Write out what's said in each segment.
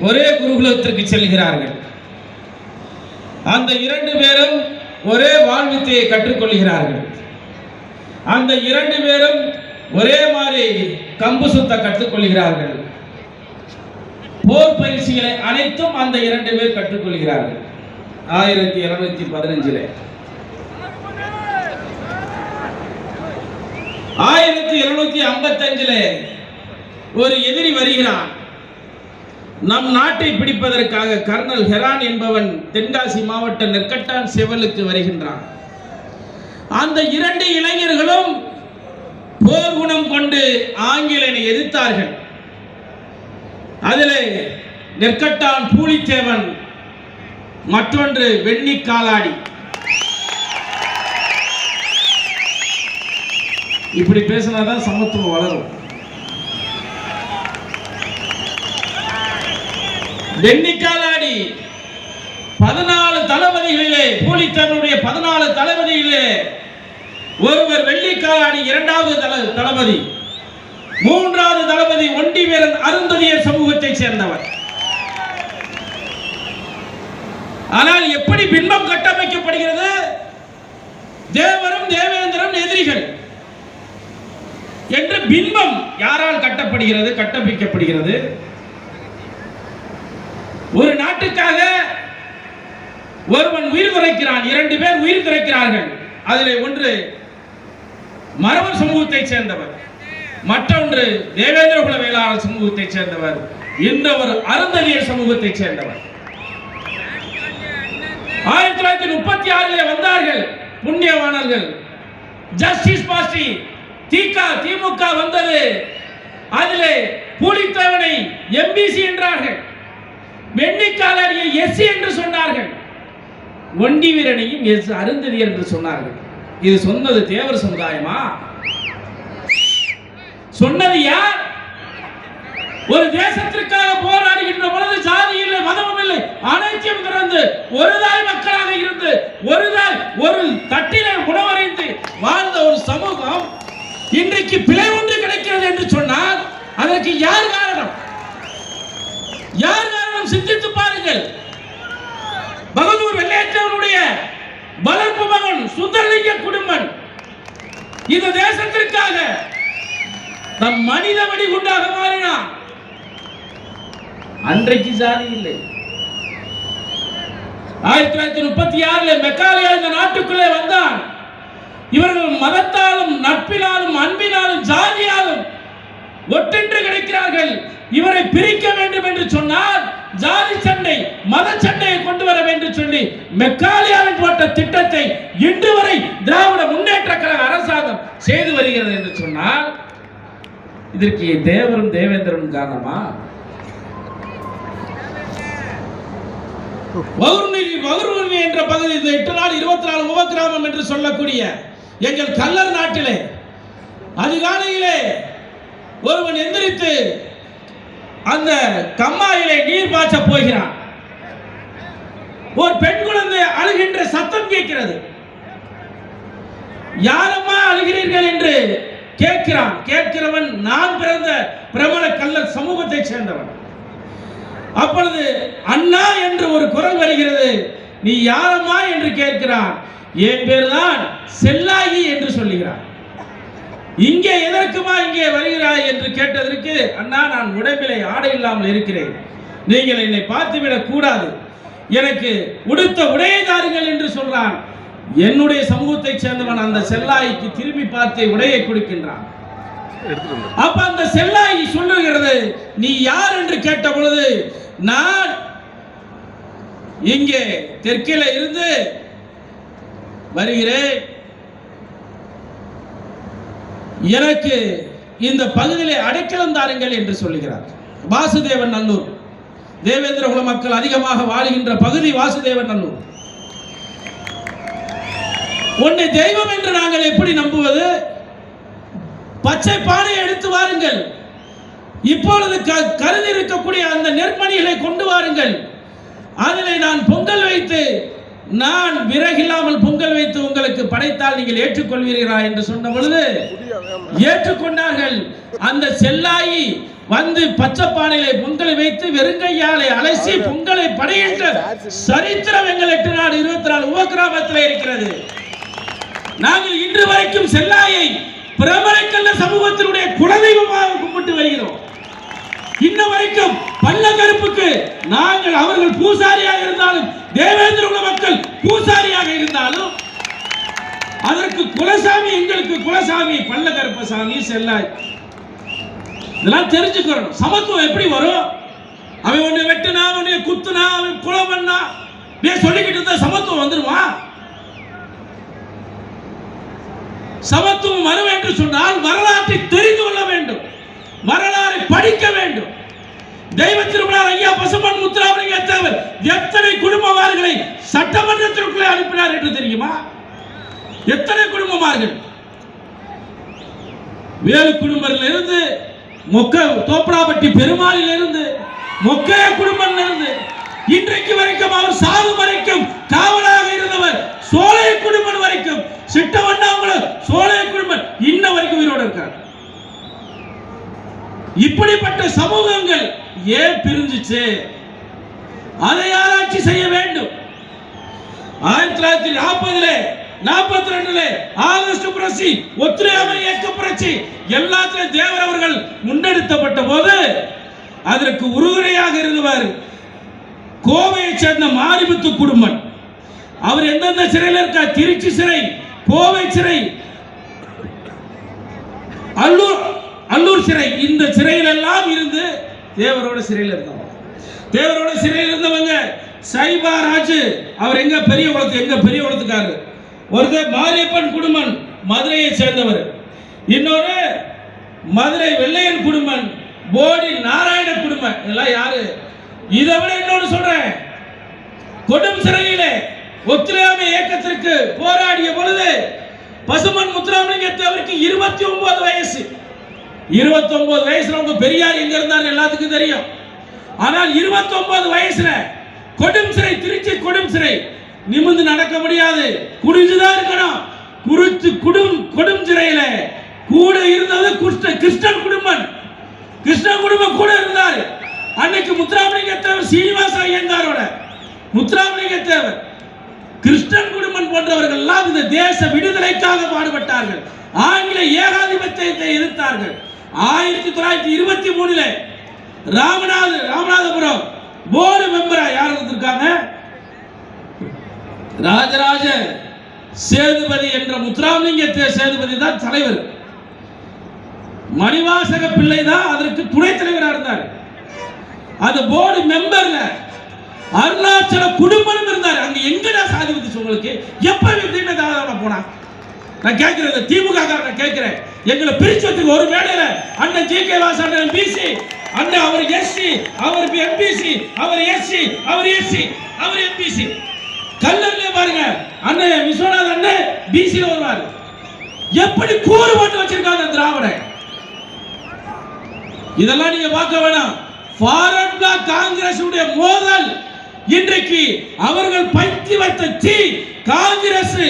ஒரே குருகுலத்திற்கு செல்கிறார்கள். அந்த இரண்டு பேரும் ஒரே வாழ்வித்தையை கற்றுக்கொள்கிறார்கள். அந்த இரண்டு பேரும் ஒரே மாதிரி கம்பு சுத்த கற்றுக்கொள்கிறார்கள். போர் பயிற்சிகளை அனைத்தும் அந்த இரண்டு பேர் கற்றுக்கொள்கிறார்கள். ஆயிரத்தி இருநூத்தி பதினஞ்சிலே. ஆயிரத்தி இருநூத்தி ஐம்பத்தஞ்சிலே ஒரு எதிரி வருகிறான். நம் நாட்டை பிடிப்பதற்காக கர்னல் ஹெரான் என்பவன் தென்காசி மாவட்ட நெற்கட்டான் செவலுக்கு வருகின்றான். அந்த இரண்டு இளைஞர்களும் போர் குணம் கொண்டு ஆங்கிலனை எதிர்த்தார்கள். அதில் நெற்கட்டான் பூலித்தேவன் மற்றொன்று வெண்ணி காலாடி. இப்படி பேசினாதான் சமத்துவம் வளரும். வெண்ணிக்காலாடி பதினாலு தளபதிகளிலே பூலித்தேவனுடைய பதினாலு தளபதிகளிலே ஒருவர் வெள்ளிக்காலாடி இரண்டாவது தளபதி மூன்றாவது தளபதி ஒண்டிவேலன் அருந்ததியர் சமூகத்தை சேர்ந்தவர். ஆனால் எப்படி பின்பம் கட்டமைக்கப்படுகிறது? தேவரும் தேவேந்திரம் எதிரிகள் என்று பின்பம் யாரால் கட்டப்படுகிறது கட்டமைக்கப்படுகிறது? ஒரு நாட்டுக்காக ஒருவன் உயிர் துறைக்கிறான் இரண்டு பேர் உயிர் துறைக்கிறார்கள் அதில் ஒன்று மரவர் சமூகத்தை சேர்ந்தவர். மற்றொன்று தேவேந்திர குல வேளாளர் சமூகத்தை சேர்ந்தவர் இன்னொரு அருந்ததியர் சமூகத்தை சேர்ந்தவர். ஆயிரத்தி தொள்ளாயிரத்தி முப்பத்தி ஆறிலே வந்தார்கள் புண்ணியவாணர்கள் ஜஸ்டிஸ் பார்ட்டி திக திமுக வந்தது. அதிலே பூலித்தேவனை எம்பிசி என்றார்கள். வெண்ணிக்காலடியை எஸ் என்று சொன்னார்கள். ஒண்டி வீரனையும் எஸ் அருந்ததி என்று சொன்னார்கள். இது சொன்னது தேவர் சமுதாயமா? சொன்னது யார்? ஒரு தேசத்திற்காக போராடுகின்ற பொழுது ஜாதி இல்லை மதமும் இல்லை அனைத்தையும் திறந்து ஒரு தாய் மக்களாக இருந்து ஒரு தாய் ஒரு தட்டிலே உணவறைந்து வாழ்ந்த ஒரு சமூகம் இன்றைக்கு பிழை ஒன்று கிடைக்கிறது என்று சொன்னால் அதற்கு யார் காரணம்? யார் காரணம்? சிந்தித்து பாருங்கள். பகதூர் வெள்ளையற்றவனுடைய வளர்ப்பு மகன் சுந்தரலிங்க குடும்பன். இந்த தேசத்திற்காக நம் மனித வெடிகுண்டாக மாறினான் அன்றைக்கு ஜாதி இல்லை. ஆயிரத்தி தொள்ளாயிரத்தி முப்பத்தி ஆறுல மெக்காலியா இந்த நாட்டுக்குள்ளே வந்தான். இவர்கள் மதத்தாலும் நட்பினாலும் அன்பினாலும் ஜாதியாலும் ஒற்றென்று கிடைக்கிறார்கள். இவரை பிரிக்க வேண்டும் என்று சொன்னால் ஜாதி சண்டை மத சண்டையை கொண்டு வர வேண்டும் சொல்லி மெக்காலியாவின் போட்ட திட்டத்தை இன்று வரை திராவிட முன்னேற்ற கழக அரசாங்கம் செய்து வருகிறது என்று சொன்னால் இதற்கு தேவரும் தேவேந்திரனும் காரணமா? வவுர்நெறி என்ற பகுதி இந்த எட்டு நாள் இருபத்தி நாலு உபகிராமம் என்று சொல்லக்கூடிய எங்கள் கல்லர் நாட்டிலே அதிகாலையிலே ஒருவன் எந்திரித்து அந்த கம்மாயிலே நீர் பாய்ச்ச போகிறான். ஒரு பெண் குழந்தை அழுகின்ற சத்தம் கேட்கிறது. யாரம்மா அழுகிறீர்கள் என்று கேட்கிறான். கேட்கிறவன் நான் பிறந்த பிரபல கல்லர் சமூகத்தை சேர்ந்தவன். அப்பொழுது அண்ணா என்று ஒரு குரல் வருகிறது. நீ யாரம்மா? என்று கேட்கிறான். என் பேர் தான் செல்லாகி என்று சொல்லுகிறான். இங்கே எதற்குமா இங்கே வருகிறாய் என்று கேட்டதற்கு அண்ணா நான் உடம்பிலே ஆடை இல்லாமல் இருக்கிறேன். நீங்கள் என்னை பார்த்துவிடக் கூடாது. எனக்கு உடுத்த உடையை தாருங்கள் என்று சொல்றான். என்னுடைய சமூகத்தை சேர்ந்தவன் அந்த செல்லாய்க்கு திரும்பி பார்த்து உடையை கொடுக்கின்றான். அப்ப அந்த செல்லாயி சொல்லுகிறது நீ யார் என்று கேட்ட பொழுது நான் இங்கே தெற்கில இருந்து வருகிறேன். எனக்கு இந்த பகுதியிலே அடைக்கலம் தாருங்கள் என்று சொல்லுகிறார். வாசுதேவன் நல்லூர். தேவேந்திர குல மக்கள் அதிகமாக வாழுகின்ற பகுதி வாசுதேவன் நல்லூர். உன்னை தெய்வம் என்று நாங்கள் எப்படி நம்புவது? பச்சை பானையை எடுத்து வாருங்கள். இப்பொழுது க- கருதி இருக்கக்கூடிய அந்த நெற்மணிகளை கொண்டு வாருங்கள். அதிலே நான் பொங்கல் வைத்து நான் விறகில்லாமல் பொங்கல் வைத்து உங்களுக்கு படைத்தால் நீங்கள் ஏற்றுக்கொள்வீர்களா என்று சொன்ன பொழுது ஏற்றுக்கொண்டார்கள். அந்த செல்லாயி வந்து பச்சை பானையிலே பொங்கலை வைத்து வெறுங்கையாலை அலசி பொங்கலை படையின்ற சரித்திரம் எங்கள் எட்டு நாடு இருபத்தி நாலு உபகிராமத்தில் இருக்கிறது. நாங்கள் இன்று வரைக்கும் செல்லாயை பிரபலக்கல்ல சமூகத்தினுடைய குலதெய்வமாக கும்பிட்டு வருகிறோம். இன்ன வரைக்கும் பள்ளக்கருப்புக்கு நாங்கள் அவர்கள் பூசாரியாக இருந்தாலும் தேவேந்திர குல மக்கள் பூசாரியாக இருந்தாலும் அதற்கு குலசாமி எங்களுக்கு குலசாமி பல்ல சாமி செல்லாய். இதெல்லாம் தெரிஞ்சுக்கிறோம் சமத்துவம் எப்படி வரும்? அவன் ஒண்ணு வெட்டுனா அவனை குத்துனா அவன் குலம் பண்ணா. நீ சொல்லிக்கிட்டு இருந்தா சமத்துவம் வந்துருமா? சமத்துவம் வரும் என்று சொன்னால் வரலாற்றை தெரிந்து கொள்ள வேண்டும். வரலாறை படிக்க வேண்டும். தெய்வ திருமணம் ஐயா பசுமன் முத்துராமலிங்க தேவர் எத்தனை குடும்பமார்களை சட்டமன்றத்திற்குள்ளே அனுப்பினார் என்று தெரியுமா? எத்தனை குடும்பமார்கள்? வேலு குடும்பத்தில் இருந்து மொக்க தோப்ராபட்டி பெருமாளில் இருந்து மொக்கைய குடும்பம் இருந்து இன்றைக்கு வரைக்கும் அவர் சாவு வரைக்கும் காவலாக இருந்தவர் சோழைய குடும்பம் வரைக்கும் சிட்டவண்ணாமலம் சோழைய குடும்பம் இன்ன வரைக்கும் உயிரோடு இருக்கார். இப்படிப்பட்ட சமூகங்கள் ஏன் பிரிஞ்சுச்சு? அதை ஆராய்ச்சி செய்ய வேண்டும். ஆயிரத்தி தொள்ளாயிரத்தி நாற்பதுல நாற்பத்தி ரெண்டுல ஆகஸ்ட் புரட்சி ஒத்துழையாமை இயக்க புரட்சி எல்லாத்திலும் தேவர் அவர்கள் முன்னெடுத்தப்பட்ட போது அதற்கு உறுதுணையாக இருந்தவர் கோவையை சேர்ந்த மாரிமுத்து குடும்பம் அவர் எந்தெந்த சிறையில் இருக்கார்? திருச்சி சிறை கோவை சிறை அல்லூர் அல்லூர் சிறை. இந்த சிறையில் எல்லாம் இருந்து தேவரோட சிறையில் இருந்தவங்க. தேவரோட சிறையில் இருந்தவங்க சைபா ராஜு அவர் எங்க பெரிய குளத்து எங்க பெரிய குளத்துக்காரு ஒருத்தர் மாரியப்பன் குடும்பம் மதுரையை சேர்ந்தவர். இன்னொரு மதுரை வெள்ளையன் குடும்பம் போடி நாராயண குடும்பம் இதெல்லாம் யாரு? இதை விட இன்னொன்று சொல்றேன். கொடும் சிறையிலே ஒத்துழையாமை இயக்கத்திற்கு போராடிய பொழுது பசுமன் முத்துராமலிங்கத்தை அவருக்கு இருபத்தி ஒன்பது வயசு. இருபத்தி ஒன்பது வயசுல உங்க பெரியார் எங்க இருந்தார் எல்லாத்துக்கும் தெரியும். ஆனால் இருபத்தி ஒன்பது வயசுல கொடும் சிறை திருச்சி கொடும் சிறை நிமிர்ந்து நடக்க முடியாது. குடிஞ்சுதான் இருக்கணும். குறிச்சு குடும் கொடும் சிறையில கூட இருந்தது கிருஷ்ண கிருஷ்ணன் குடும்பம். கிருஷ்ணன் குடும்பம் கூட இருந்தார். அன்னைக்கு முத்துராமலிங்க தேவர் சீனிவாச ஐயங்காரோட முத்துராமலிங்க தேவர் கிருஷ்ணன் குடும்பம் போன்றவர்கள் எல்லாம் இந்த தேச விடுதலைக்காக பாடுபட்டார்கள். ஆங்கில ஏகாதிபத்தியத்தை எதிர்த்தார்கள். ஆயிரத்தி தொள்ளாயிரத்தி இருபத்தி மூணுல ராமநாத ராமநாதபுரம் போர்டு மெம்பரா யார் இருந்திருக்காங்க? ராஜராஜ சேதுபதி என்ற முத்துராமலிங்க சேதுபதி தான் தலைவர். மணிவாசக பிள்ளை தான் அதற்கு துணைத் தலைவராக இருந்தார். அந்த போர்டு மெம்பர்ல அருணாச்சல குடும்பம் இருந்தார். அங்க எங்கடா சாதி வந்துச்சு உங்களுக்கு? எப்ப தீண்டதான போனா? நான் கேட்கிறேன் திமுக நான் கேட்கிறேன். எங்களை பிரிச்சு ஒரு மேடையில அண்ணன் ஜி கே வாச அண்ணன் பிசி அண்ணன் அவர் எஸ்சி அவர் எம்பிசி அவர் எஸ்சி அவர் எஸ்சி அவர் எம்பிசி கல்லூரில பாருங்க அண்ணன் விஸ்வநாத் அண்ணன் பிசி வருவார். எப்படி கூறு போட்டு வச்சிருக்காங்க திராவிடன் இதெல்லாம் நீங்க பார்க்க வேணாம். ஃபாரன் பிளாக் காங்கிரஸ் மோதல். இன்றைக்கு அவர்கள் பைத்தி வைத்த தீ காங்கிரஸ்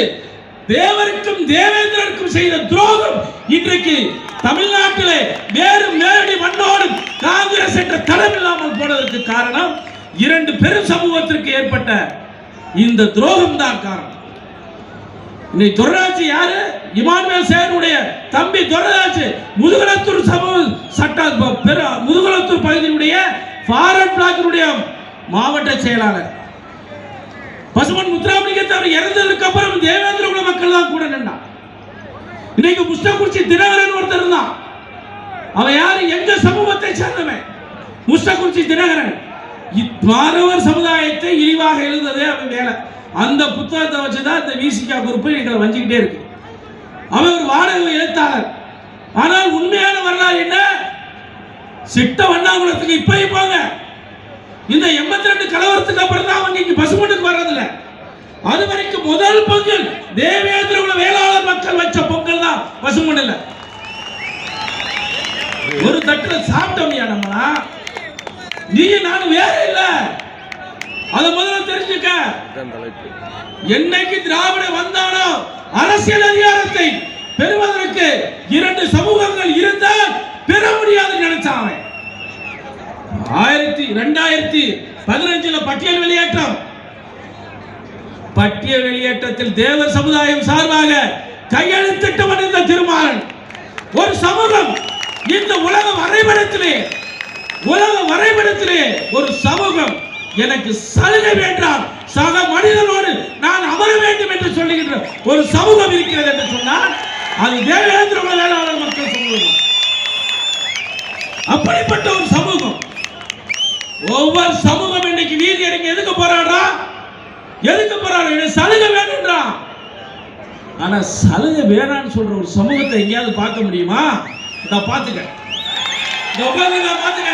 தேவருக்கும் தேவேந்திரருக்கும் செய்த துரோகம் இன்றைக்கு தமிழ்நாட்டிலே வேறு மேலடி மண்ணோடு காங்கிரஸ் என்ற தடம் இல்லாமல் போனதற்கு காரணம் இரண்டு பெரும் சமூகத்திற்கு ஏற்பட்ட இந்த துரோகம் தான் காரணம். இன்னைக்கு துரராஜ் யாரு? இமானுவேல் சேனுடைய தம்பி துரராஜ் முதுகலத்தூர் சமூக சட்ட பெரு முதுகலத்தூர் பகுதியினுடைய ஃபாரன் பிளாக்கினுடைய மாவட்ட செயலாளர். பசுமன் முத்துராமலிங்கத்தை அவர் இறந்து அப்புறம் தேவேந்திர குல மக்கள் தான் கூட நின்றான் இன்னைக்கு முஸ்டகுறிச்சி தினகரன் ஒருத்தர் இருந்தான். அவன் யாரு? எங்க சமூகத்தை சேர்ந்தவன். முஸ்டகுறிச்சி தினகரன். மாணவர் சமுதாயத்தை இழிவாக எழுந்ததே அவன் வேலை. அந்த புத்தகத்தை வச்சுதான் இந்த விசிகா குறிப்பு எங்களை வஞ்சிக்கிட்டே இருக்கு. அவன் ஒரு வாடகை எழுத்தாளர். ஆனால் உண்மையான வரலாறு என்ன? சிட்ட வண்ணாங்குளத்துக்கு இப்ப போங்க. இந்த எண்பத்தி ரெண்டு கலவரத்துக்கு அப்புறம் தான் அவங்க இங்க பசுமட்டுக்கு வர்றதில்ல. அது வரைக்கும் முதல் பங்கு தேவேந்திர வேளாளர் தான் பண்ணல. ஒரு தட்டுல சாப்பிட்டோம்யா நம்மளா நீ நானும் வேற இல்ல. அத முதல்ல தெரிஞ்சுக்க. என்னைக்கு திராவிட வந்தானோ அரசியல் அதிகாரத்தை பெறுவதற்கு இரண்டு சமூகங்கள் இருந்தால் பெற முடியாதுன்னு நினைச்சான் ஆயிரத்தி ரெண்டாயிரத்தி பதினஞ்சுல பட்டியல் வெளியேற்றம். பட்டியல் வெளியேற்றத்தில் தேவ சமுதாயம் சார்பாக கையெழுத்திட்டவன் இந்த திருமாறன். ஒரு சமூகம் இந்த உலக வரைபடத்திலே உலக வரைபடத்திலே ஒரு சமூகம் எனக்கு சலுகை வேண்டாம். சக மனிதனோடு நான் அமர வேண்டும் என்று சொல்லுகின்ற ஒரு சமூகம் இருக்கிறது என்று சொன்னால் அது தேவேந்திர குல வேளாளர் மக்கள் சமூகம். அப்படிப்பட்ட ஒரு சமூகம் ஒவ்வொரு சமூகம் இன்னைக்கு வீதி இறங்கி எதுக்கு போராடுறா? எதுக்கு போராடுறா? எனக்கு சலுகை வேண்டும்ன்றான் ஆனா சலுகை வேணான்னு சொல்ற ஒரு சமூகத்தை எங்கேயாவது பார்க்க முடியுமா? நான் பார்த்துக்க. இந்த நான் பார்த்துக்க.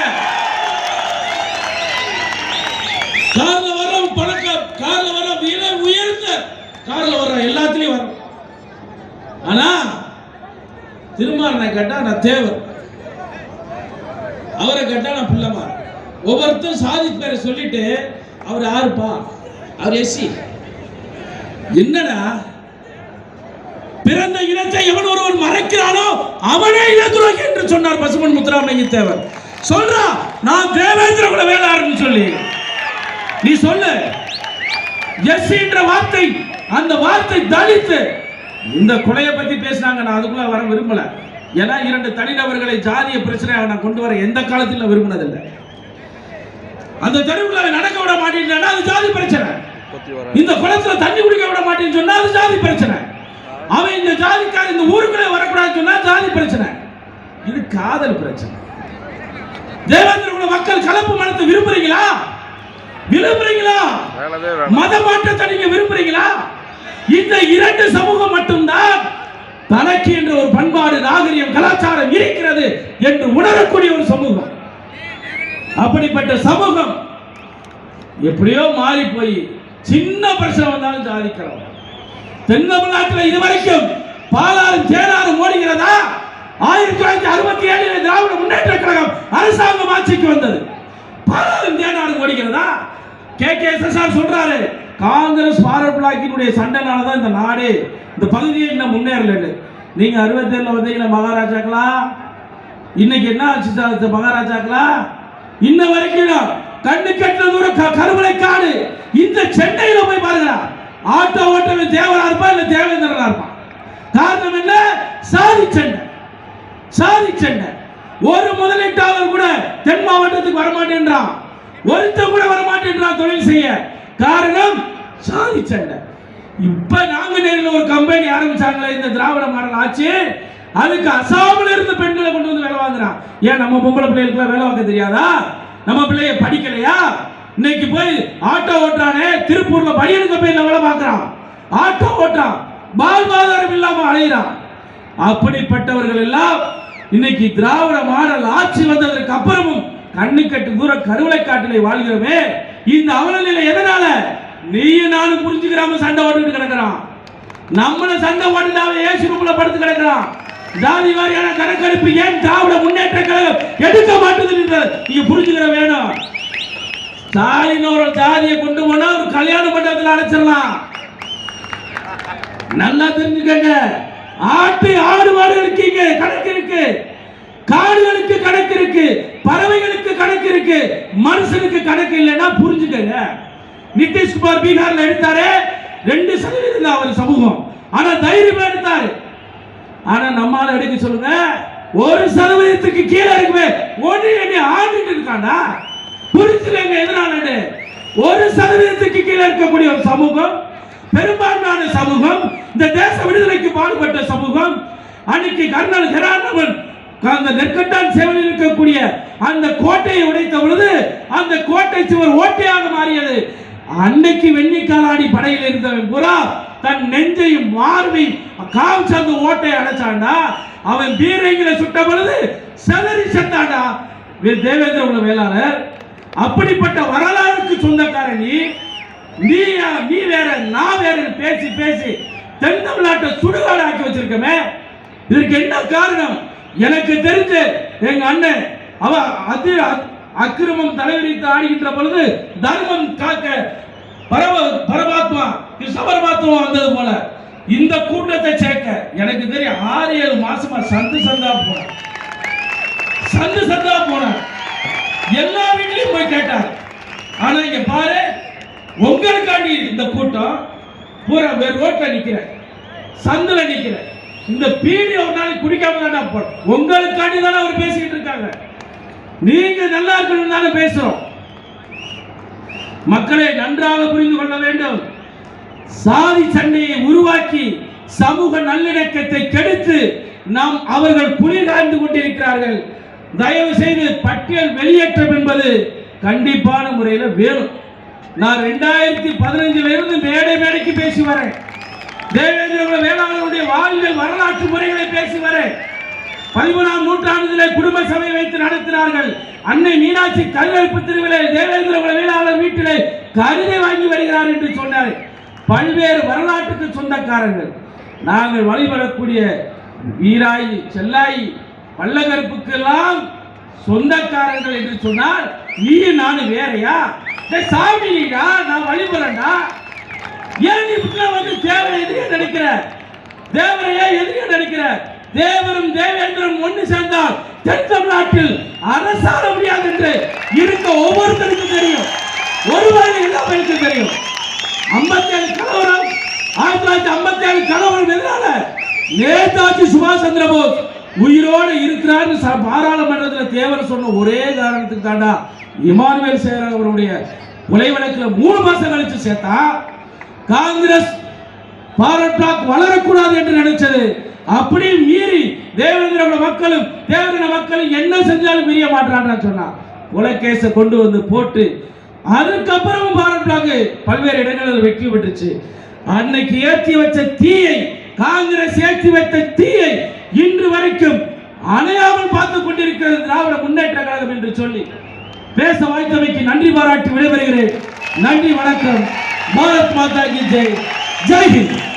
கார்ல வர பணக்கார கார்ல வர விலை உயர்ந்த கார்ல வர எல்லாத்துலயும் வரும். ஆனா திருமாறனை கேட்டா நான் தேவர். அவரை கேட்டா நான் பிள்ளைமா ஒவ்வொருத்தரும் சாதி பேரை சொல்லிட்டு அவர் யாருப்பா? அவர் எஸ்சி. என்னடா? பிறந்த இனத்தை எவன் ஒருவன் மறைக்கிறானோ அவனே இனத்துரோகி என்று சொன்னார் பசுமன் முத்துராமலிங்க தேவர். சொல்றா நான் தேவேந்திர குல வேளாறுன்னு சொல்லி. நீ சொல்லு. எஸ் என்ற வார்த்தை அந்த வார்த்தை தலித்து. இந்த கொலையை பத்தி பேசினாங்க நான் அதுக்குள்ள வர விரும்பல. ஏன்னா இரண்டு தனிநபர்களை ஜாதிய பிரச்சனையாக நான் கொண்டு வர எந்த காலத்தில் விரும்பினதில்லை. அந்த தெருவுல நடக்க விட மாட்டேன்னா அது ஜாதி பிரச்சனை. இந்த குளத்துல தண்ணி குடிக்க விட மாட்டேன்னு சொன்னா அது ஜாதி பிரச்சனை. அவன் இந்த ஜாதிக்கார இந்த ஊருக்குள்ளே வரக்கூடாதுன்னு சொன்னா ஜாதி பிரச்சனை. இது காதல் பிரச்சனை. தேவேந்திர மக்கள் கலப்பு மனத்தை விரும்புறீங்களா? விரும்புறீங்களா? மத மாற்றத்தை நீங்க விரும்புறீங்களா? இந்த இரண்டு சமூகம் மட்டும்தான் தனக்கு என்ற ஒரு பண்பாடு நாகரிகம் கலாச்சாரம் இருக்கிறது என்று உணரக்கூடிய ஒரு சமூகம். அப்படிப்பட்ட சமூகம் எப்படியோ மாறி போய் சின்ன பிரச்சனை வந்தாலும் சாதிக்கிறோம் தென் தமிழ்நாட்டில் இதுவரைக்கும் பாலாறும் சேலாறும் ஓடுகிறதா? ஆயிரத்தி தொள்ளாயிரத்தி அறுபத்தி ஏழில் திராவிட முன்னேற்ற கழகம் அரசாங்கம் ஆட்சிக்கு வந்தது. பாலாறும் சேலாறும் ஓடுகிறதா? கே. கே. எஸ். சொல்றாரு. காங்கிரஸ் பாரத் பிளாக்கினுடைய சண்டைனால தான் இந்த நாடு இந்த பகுதியை இன்னும் முன்னேறலன்னு. நீங்க அறுபத்தேழுல வந்தீங்களா மகாராஜாக்களா? இன்னைக்கு என்ன ஆச்சு சார் மகாராஜாக்களா? இன்ன வரைக்கும் கண்ணு கட்டின தூரம் க- கருவளை காடு இந்த சென்னையில போய் பாருங்க. ஆட்டோ ஓட்டவன் தேவனா இருப்பான் இல்ல தேவேந்திரனா இருப்பான் காரணம் என்ன? சாதி சண்டை. சாதி சண்டை. ஒரு முதலீட்டாளர் கூட தென் மாவட்டத்துக்கு வரமாட்டேன்றான். ஒருத்தர் கூட வரமாட்டேன்றான் தொழில் செய்ய. காரணம் சாதி சண்டை. இப்ப நாங்க ஒரு கம்பெனி ஆரம்பிச்சாங்களே இந்த திராவிட மாடல் ஆட்சி. அதுக்கு அசாமில் இருந்து பெண்களை கொண்டு வந்து வேலை வாங்குறான். ஏன் நம்ம பொம்பளை பிள்ளைகளுக்கு வேலை வாங்க தெரியாதா? நம்ம பிள்ளைய படிக்கலையா? இன்னைக்கு போய் ஆட்டோ ஓட்டுறானே திருப்பூர்ல பனியன் போய் வேலை பார்க்குறான். ஆட்டோ ஓட்டுறான். வாழ்வாதாரம் இல்லாம அலைகிறான் அப்படிப்பட்டவர்கள் எல்லாம் இன்னைக்கு திராவிட மாடல் ஆட்சி வந்ததற்கு அப்புறமும் கண்ணுக்கட்டு தூர கருவளை காட்டிலே வாழ்கிறோமே. இந்த அவலநிலை எதனால? நீயும் நானும் புரிஞ்சுக்கிறாம சண்டை ஓட்டுட்டு கிடக்குறான். நம்மள சண்டை ஓட்டுனாவே ஏசி ரூம்ல படுத்து கிடக்குறான். ஜாதி வாரியான கணக்கெடுப்பு ஏன் திராவிட முன்னேற்ற கழகம் எடுக்க மாட்டேது நீங்க புரிஞ்சுக்கிற வேணும். தாயினோட ஒரு கொண்டு போனா ஒரு கல்யாண மண்டபத்தில் அடைச்சிடலாம். நல்லா தெரிஞ்சுக்கங்க. ஆட்டு ஆடு மாடு இருக்கீங்க கணக்கு இருக்கு. காடுகளுக்கு கணக்கு இருக்கு பறவைகளுக்கு கணக்கு இருக்கு மனுஷனுக்கு கணக்கு இல்லைன்னா புரிஞ்சுக்கங்க. நிதிஷ்குமார் பீகார்ல எடுத்தாரு ரெண்டு சதவீதம் தான் அவர் சமூகம். ஆனா தைரியமா எடுத்தாரு. ஆனா நம்மால எடுக்க சொல்லுங்க ஒரு சதவீதத்துக்கு கீழே இருக்குமே ஒன்று என்னை ஆண்டுட்டு இருக்காண்டா? புரிஞ்சுக்கங்க எதனால ஒரு சதவீதத்துக்கு கீழே இருக்கக்கூடிய ஒரு சமூகம் பெரும்பான்மையான சமூகம் இந்த தேச விடுதலைக்கு பாடுபட்ட சமூகம் அன்னைக்கு கர்னல் ஹெராண்டவன் அந்த நெற்கட்டான் சேவலில் இருக்கக்கூடிய அந்த கோட்டையை உடைத்த பொழுது அந்த கோட்டை சுவர் ஓட்டையாக மாறியது. அன்னைக்கு வெண்ணிக்காலாடி படையில் இருந்தவன் புறா தன் நெஞ்சையும் மார்பையும் காமிச்சு அந்த ஓட்டையை அடைச்சாண்டா அவன் பீரங்கில சுட்ட பொழுது செலரி செத்தாண்டா தேவேந்திர உள்ள வேளாளர் அப்படிப்பட்ட வரலாறுக்கு சொந்தக்காரன் நீ. நீ நீ வேற நான் வேற பேசி பேசி தென் தமிழ்நாட்டை சுடுகாடு ஆக்கி வச்சிருக்கமே. இதற்கு என்ன காரணம்? எனக்கு தெரிஞ்சு எங்க அண்ணன் அவ அது அக்கிரமம் தலைவிரித்து ஆடுகின்ற பொழுது தர்மம் காக்க பரவ பரமாத்மா கிருஷ்ண பரமாத்மா வந்தது போல. இந்த கூட்டத்தை சேர்க்க எனக்கு தெரியும் ஆறு ஏழு மாசமா சந்து சந்தா போனேன். சந்து சந்தா போனேன். ஆனா இங்க பாரு உங்களுக்காண்டி இந்த கூட்டம் பூரா வேறு ரோட்ல நிக்கிறேன் சந்தில நிக்கிறேன் இந்த பீடி ஒரு நாளைக்கு குடிக்காம தானே போடும் உங்களுக்காண்டி தானே அவர் பேசிக்கிட்டு இருக்காங்க. நீங்க நல்லா இருக்கணும் தானே பேசுறோம். மக்களை நன்றாக புரிந்து கொள்ள வேண்டும். சாதி சண்டையை உருவாக்கி சமூக நல்லிணக்கத்தை கெடுத்து நாம் அவர்கள் புலி காய்ந்து கொண்டிருக்கிறார்கள். தயவு செய்து பட்டியல் வெளியேற்றம் என்பது கண்டிப்பான முறையில் வேணும். நான் ரெண்டாயிரத்தி பதினஞ்சுல இருந்து மேடை மேடைக்கு பேசி வரேன். தேவேந்திர குல வேளாளருடைய வாழ்வியல் வரலாற்று முறைகளை பேசி வரேன். பதிமூணாம் நூற்றாண்டுல குடும்ப சபை வைத்து நடத்தினார்கள். அன்னை மீனாட்சி கல்வெடுப்பு திருவிழா தேவேந்திர வேளாளர் வீட்டிலே கருதை வாங்கி வருகிறார் என்று சொன்னார். பல்வேறு வரலாற்றுக்கு சொந்தக்காரர்கள். நாங்கள் வழிபடக்கூடிய வீராயி செல்லாயி பல்லகருப்புக்கெல்லாம் சொந்தக்காரர்கள் என்று சொன்னால் நீ நானும் வேறையா? டேய் சாமி நான் வழிபடண்டா ஏன் நீ வந்து தேவரை எதிரியா நினைக்கிற தேவரையே எதிரியா நினைக்கிற தேவரும் தேவேந்திரம் ஒன்று சேர்ந்தால் தென் தமிழ்நாட்டில் அரசாட முடியாது என்று இருக்க ஒவ்வொருத்தருக்கும் தெரியும். ஒருவரை எல்லா பேருக்கும் தெரியும். ஐம்பத்தி ஏழு கலவரம் ஆயிரத்தி தொள்ளாயிரத்தி ஐம்பத்தி ஏழு கலவரம் எதிரான நேதாஜி சுபாஷ் சந்திர போஸ் உயிரோடு இருக்கிறார்னு பாராளுமன்றத்தில் தேவர் சொன்ன ஒரே காரணத்துக்கு தாண்டா இமானுவேல் சேகர் அவருடைய கொலை வழக்கில் மூணு மாசம் கழிச்சு சேர்த்தா காங்கிரஸ் பாரட் பிளாக் வளரக்கூடாது என்று நினைச்சது. அப்படியும் மீறி தேவேந்திரோட மக்களும் தேவேந்திர மக்களும் என்ன செஞ்சாலும் மீறிய மாட்டான்னு சொன்னா. உலகேச கொண்டு வந்து போட்டு அதுக்கப்புறமும் பாரத் பிளாக் பல்வேறு இடங்களில் வெற்றி பெற்றுச்சு. அன்னைக்கு ஏற்றி வச்ச தீயை காங்கிரஸ் ஏற்றி வைத்த தீயை இன்று வரைக்கும் அணையாமல் பார்த்து கொண்டிருக்கிறது திராவிட முன்னேற்ற கழகம் என்று சொல்லி பேச வாய்த்தமைக்கு நன்றி பாராட்டி விடைபெறுகிறேன். நன்றி வணக்கம். பாரத் மாதா கி ஜெய். ஜெய் ஹிந்த்.